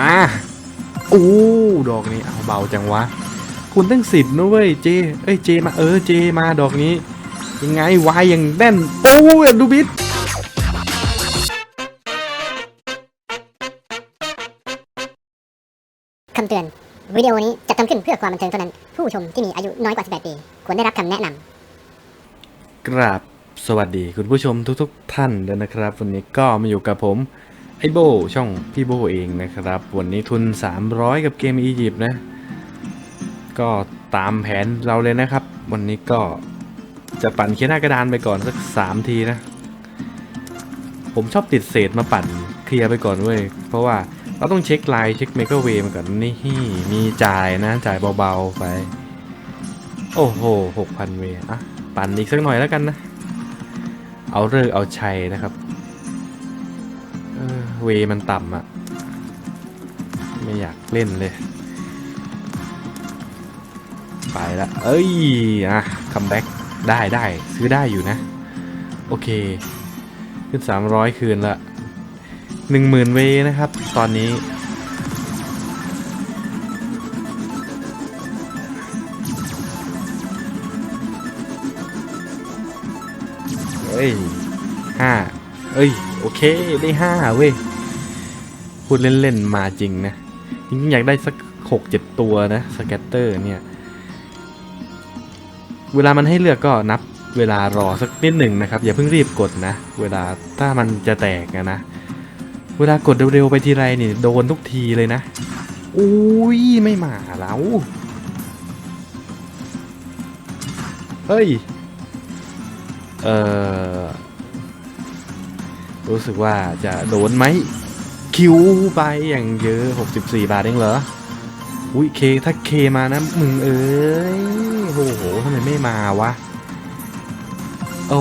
อะอู้ดอกนี้เอาเบาจังวะ คุณตั้งสิบนะเว้ยเจ เอ้ยเจมาเออเจมาดอกนี้ ยังไงวายอย่างแน่นโอ้ยดูบิดคำเตือน วิดีโอนี้จัดทำขึ้นเพื่อความบันเทิงเท่านั้น ผู้ชมที่มีอายุน้อยกว่า 18 ปี ควรได้รับคำแนะนำกราบสวัสดีคุณผู้ชมทุกๆทท่านเลยนะครับ วันนี้ก็มาอยู่กับผม ไอโบช่องพี่โบเองนะครับ วันนี้ทุน 300 กับเกมอียิปต์นะ ก็ตามแผนเราเลยนะครับ วันนี้ก็จะปั่นเคียหน้ากระดานไปก่อนสัก 3 ทีนะ ผมชอบติดเศษมาปั่นเคลียร์ไปก่อนเว้ย เพราะว่าเราต้องเช็คไลน์เช็คเมกะเวมาก่อนนี่มีจ่ายนะ จ่ายเบาๆไป โอ้โหหกพันเวย์อะปั่นอีกสักหน่อยแล้วกันนะ เอาเลิกเอาชัยนะครับ เวมันต่ำอะไม่อยากเล่นเลย ไปละเอ้ยอะคัมแบ็กได้ได้ซื้อได้อยู่นะ โอเค ขึ้น 300 คืนละ 10,000 เวนะครับ ตอนนี้เอ้ยห้าเอ้ย โอเค ได้ห้าเว้ย พูดเล่นๆมาจริงนะ จริงๆอยากได้สักหกเจ็ดตัวนะสแกตเตอร์เนี่ย เวลามันให้เลือกก็นับเวลารอสักนิดหนึ่งนะครับ อย่าเพิ่งรีบกดนะ เวลาถ้ามันจะแตกอะนะ เวลากดเร็วๆไปทีไรนี่โดนทุกทีเลยนะอุ้ยไม่มาแล้วเฮ้ย เออรู้สึกว่าจะโดนไหม คิวไปอย่างเยอะ 64 บาทเองเหรอ อุ้ยเคถ้าเคมานะมึงเอ้ยโอ้โหทำไมไม่มาวะ โอ้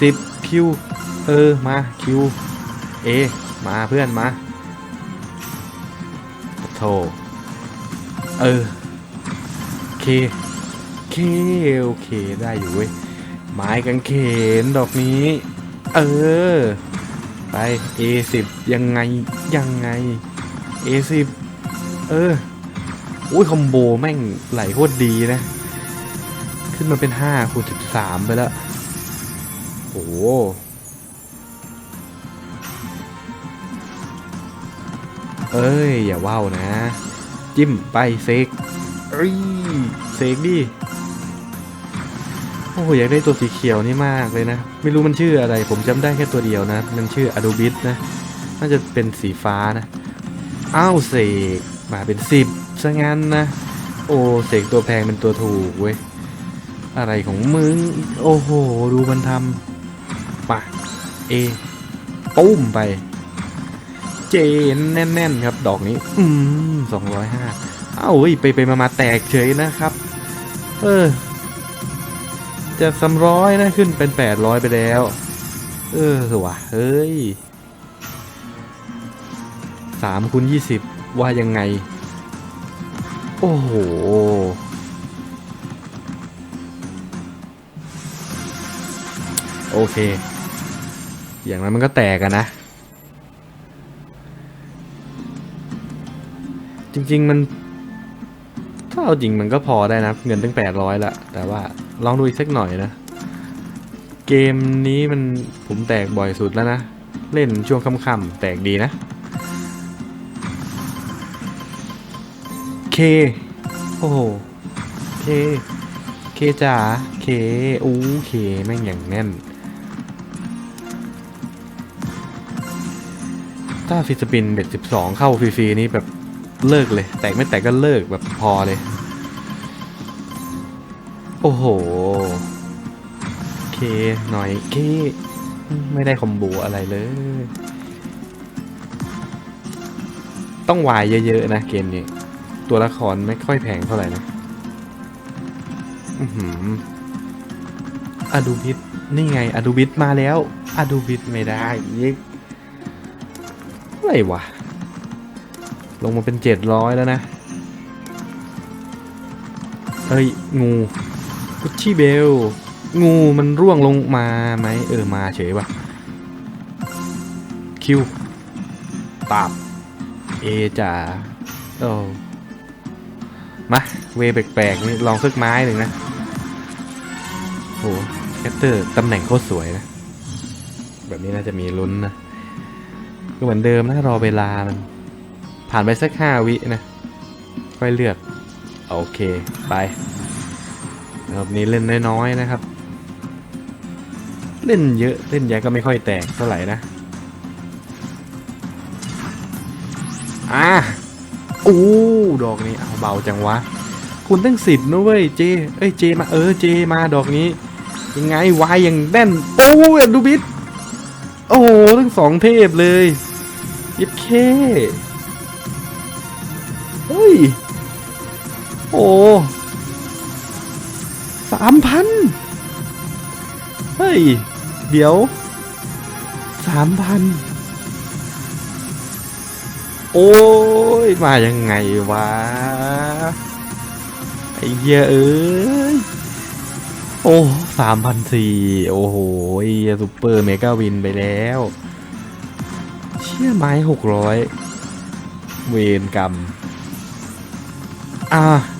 สิบคิว เออ มาคิว เอ มาเพื่อนมาโทเออ เค เคโอเคได้อยู่เว้ยไม้กางเขนดอกนี้ เออ ไป A10 ยังไงยังไง A10 เอออุ้ยคอมโบแม่งไหลโคตรดีนะ ขึ้นมาเป็น5คูณ13 ไปแล้วโอ้เอ้ย อย่าว่าวนะ จิ้มไปเซกเอ้ยเซกดิ โอ้โหอยากได้ตัวสีเขียวนี่มากเลยนะ ไม่รู้มันชื่ออะไร ผมจำได้แค่ตัวเดียวนะ มันชื่ออ d ด b บิ s นะ น่าจะเป็นสีฟ้านะ อ้าวเสกมาเป็นสิบซะงั้นนะ โอ้เสกตัวแพงเป็นตัวถูกเว้ย อะไรของมึง โอ้โห ดูมันทำปะเอปุ้มไป เจนแน่นๆครับ ดอกนี้ อืมสองร้อยห้าเอ้าเฮ้ยไปไปมามาแตกเฉยนะครับ เออ จะสามร้อยนะขึ้นเป็นแปดร้อยไปแล้ว เออว่ะเฮ้ยสามคูณยี่สิบว่ายังไง โอ้โห โอเค อย่างนั้นมันก็แตกอะนะ จริง ๆ มัน ถ้าเอาจริงมันก็พอได้นะ เงินตั้งแปดร้อยละ แต่ว่า ลองดูอีกสักหน่อยนะ เกมนี้มันผมแตกบ่อยสุดแล้วนะ เล่นช่วงค่ำๆแตกดีนะ เค โอ้โห เค เคจ๋า เค อู้เคแม่งอย่างแน่นถ้าฟิสปินเบ็ดสิบสองเข้าฟรีๆนี่แบบเลิกเลย แตกไม่แตกก็เลิกแบบพอเลย โอ้โห เคหน่อยเค ไม่ได้คอมโบอะไรเลย ต้องวายเยอะๆนะเกมนี้ ตัวละครไม่ค่อยแพงเท่าไหร่นะอือหืออดูบิทนี่ไงอดูบิทมาแล้วอดูบิทไม่ได้อีกอะไรวะ ลงมาเป็นเจ็ดร้อยแล้วนะ เฮ้ย งู กุชชี่เบล งูมันร่วงลงมาไหมเออมาเฉยว่ะ คิวปาบเอจ๋าโอ้มาเวแปลกๆนี่ลองสักไม้หนึ่งนะโหแคตเตอร์ตำแหน่งโคตรสวยนะ แบบนี้น่าจะมีลุ้นนะก็เหมือนเดิมนะ รอเวลามัน ผ่านไปสักห้าวินะ ค่อยเลือก โอเค ไป รอบนี้เล่นน้อยๆนะครับ เล่นเยอะเล่นเยอะก็ไม่ค่อยแตกเท่าไหร่นะอะอู้ดอกนี้เอาเบาจังวะ คุณตั้งสิบนะเว้ยเจเอ้ยเจมาเออเจมาดอกนี้ ยังไงวายยังแน่นโอ้ยดูบิดโอ้โหทั้งสองเทพเลยยิบเคเฮ้ยโอ้ สามพันเฮ้ย เดี๋ยวสามพันโอ้ย มายังไงวะ ไอ้เหี้ยเอ้ย โอ้สามพันสี่โอ้โหไอ้เหี้ยซุปเปอร์เมกาวินไปแล้ว เชี่ยไม้หกร้อยเวนกรรม อ่าอืม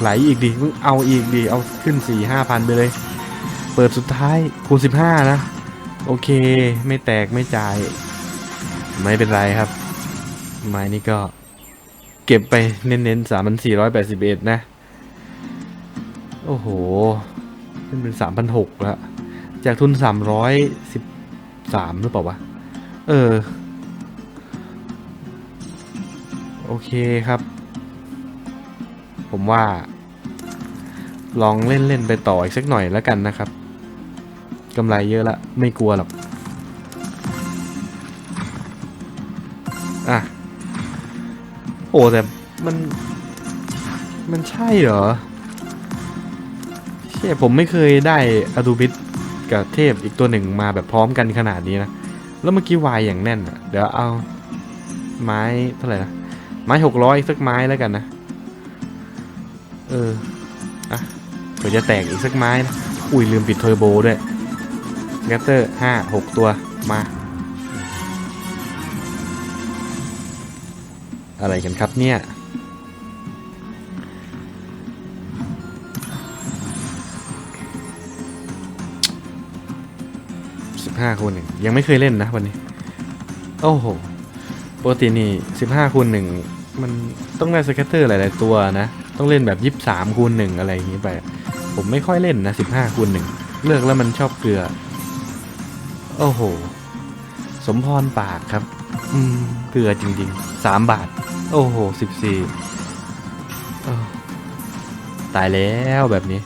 ไหลอีกดิมึงเอาอีกดิเอาขึ้นสี่ห้าพันไปเลย เปิดสุดท้ายคูณสิบห้านะ โอเค ไม่แตกไม่จ่าย ไม่เป็นไรครับไม้นี่ก็ เก็บไปเน้นๆสามพันสี่ร้อยแปดสิบเอ็ดนะ โอ้โหขึ้นเป็นสามพันหกแล้ว จากทุนสามร้อยสิบสามหรือเปล่าวะ เออ โอเคครับ ผมว่า ลองเล่นๆไปต่ออีกสักหน่อยแล้วกันนะครับกำไรเยอะละไม่กลัวหรอกอะโอ้แต่มัน มันใช่เหรอเชี่ยผมไม่เคยได้อดูบิทกับเทพอีกตัวหนึ่งมาแบบพร้อมกันขนาดนี้นะ แล้วเมื่อกี้วายอย่างแน่นอะ เดี๋ยวเอา ไม้เท่าไหร่นะ ไม้หกร้อยสักไม้แล้วกันนะ เออ อะเผื่อจะแตกอีกสักไม้นะอุ้ยลืมปิดเทอร์โบด้วยแกตเตอร์ห้าหกตัวมา อะไรกันครับเนี่ยสิบห้าคูณหนึ่งยังไม่เคยเล่นนะวันนี้ โอ้โหปกตินี่สิบห้าคูณหนึ่ง มันต้องได้สเก็ตเตอร์หลายๆตัวนะ ต้องเล่นแบบยี่สิบสามคูณหนึ่งอะไรอย่างนี้ไป ผมไม่ค่อยเล่นนะสิบห้าคูณหนึ่งเลือกแล้วมันชอบเกลือ โอ้โห สมพรปากครับ อืม เกลือจริงๆสามบาท โอ้โหสิบสี่ตายแล้วแบบนี้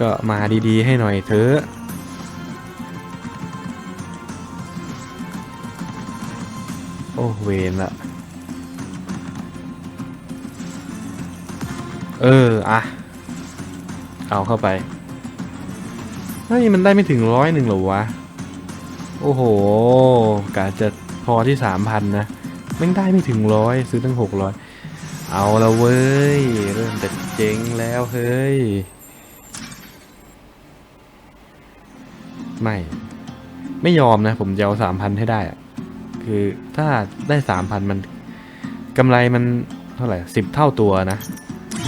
ก็มาดีๆ ให้หน่อยเถอะโอ้เวนละ เอออะ เอาเข้าไป เฮ้ย มันได้ไม่ถึงร้อยหนึ่งหรอวะ โอ้โหกะจะพอที่สามพันนะแม่ได้ไม่ถึงร้อยซื้อตั้งหกร้อยเอาละเว้ย เริ่มจะเจ๊งแล้วเฮ้ย ไม่ ไม่ยอมนะ ผมจะเอาสามพันให้ได้อะคือถ้าได้สามพันมันกำไรมันเท่าไหร่สิบเท่าตัวนะ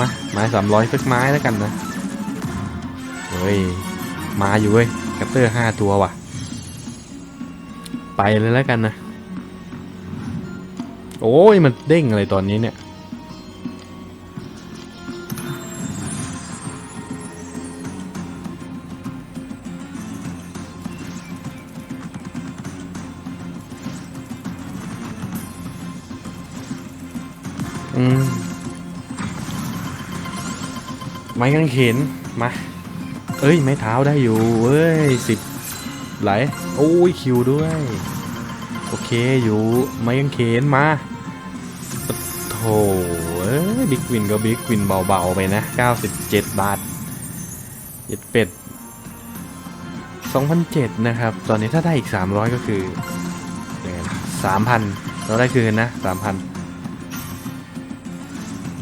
มาไม้สามร้อยสักไม้แล้วกันนะเฮ้ยมาอยู่เว้ยกัตเตอร์ห้าตัวว่ะ ไปเลยแล้วกันนะ โอ้ยมันเด้งอะไรตอนนี้เนี่ยอืม ไม้กางเขนมา เอ้ย ไม้เท้าได้อยู่เว้ยสิบไหลโอ้ยคิวด้วย โอเคอยู่ ไม้กางเขนมาโถเอ้ยบิ๊กวินก็บิ๊กวินเบาๆไปนะ 97 บาทเย็ดเป็ด2,007 นะครับ ตอนนี้ถ้าได้อีก 300 ก็คือสามพันเราได้คืนนะ 3,000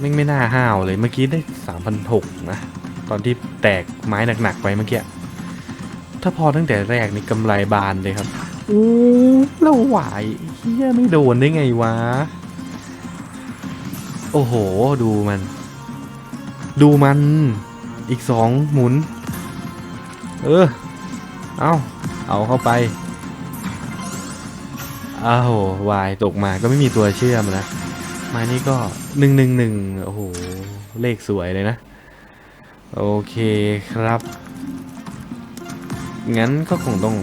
ไม่ไม่น่าห้าวเลยเมื่อกี้ได้3,600นะ ตอนที่แตกไม้หนักๆไปเมื่อกี้ ถ้าพอตั้งแต่แรกนี่กำไรบานเลยครับอู้แล้วหวายเฮียไม่โดนได้ไงวะ โอ้โห ดูมัน ดูมัน อีกสองหมุน เออ เอาเอาเข้าไปอ้าววายตกมาก็ไม่มีตัวเชื่อมนะ มานี่ก็หนึ่งหนึ่งหนึ่งโอ้โห เลขสวยเลยนะ โอเคครับ งั้นก็คงต้อง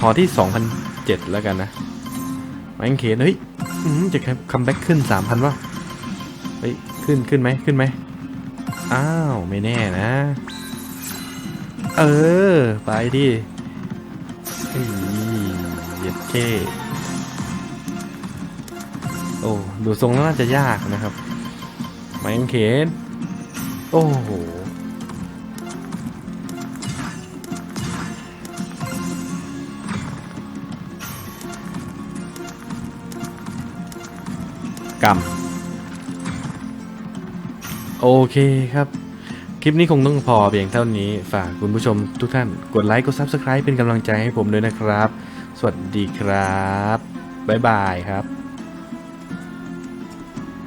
พอที่ 2,007 แล้วกันนะแมงเขนเฮ้ยจะคัมแบ็กขึ้น 3,000วะเฮ้ย ขึ้นขึ้นไหมขึ้นไหมอ้าว ไม่แน่นะ เออ ไปดิเฮ้ยเย็ดเท่ โอ้ดูทรงแล้วน่าจะยากนะครับแมงเขนโอ้โหกรรมโอเคครับ คลิปนี้คงต้องพอเพียงเท่านี้ ฝากคุณผู้ชมทุกท่านกดไลค์ กด Subscribe เป็นกำลังใจให้ผมด้วยนะครับ สวัสดีครับ บ๊ายบายครับ